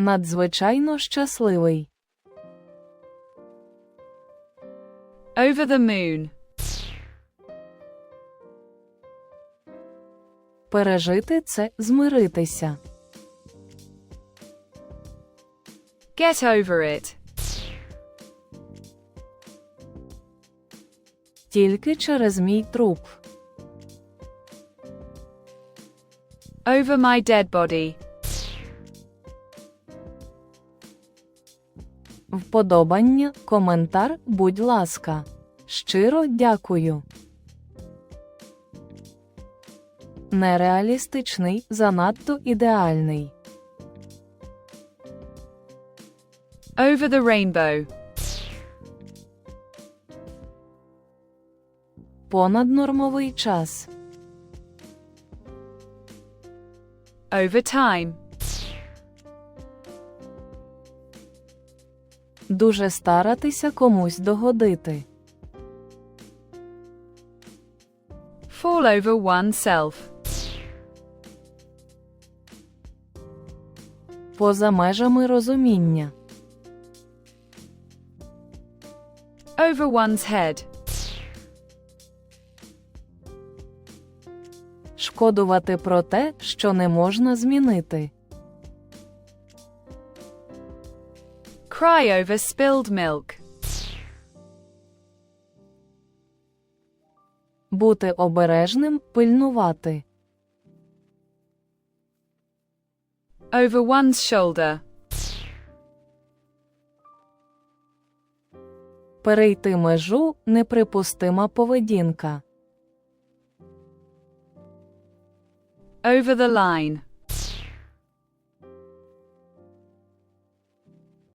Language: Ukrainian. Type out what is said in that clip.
Надзвичайно щасливий. Over the moon. Пережити це змиритися. Get over it. Тільки через мій труп. Over my dead body. Вподобання, коментар, будь ласка. Щиро дякую. Нереалістичний, занадто ідеальний. Over the rainbow. Понаднормовий час. Over time. Дуже старатися комусь догодити. Fall over oneself. Поза межами розуміння. Over one's head. Шкодувати про те, що не можна змінити. Cry over spilled milk. Бути обережним, пильнувати. Over one's shoulder. Перейти межу неприпустима поведінка. Over the line.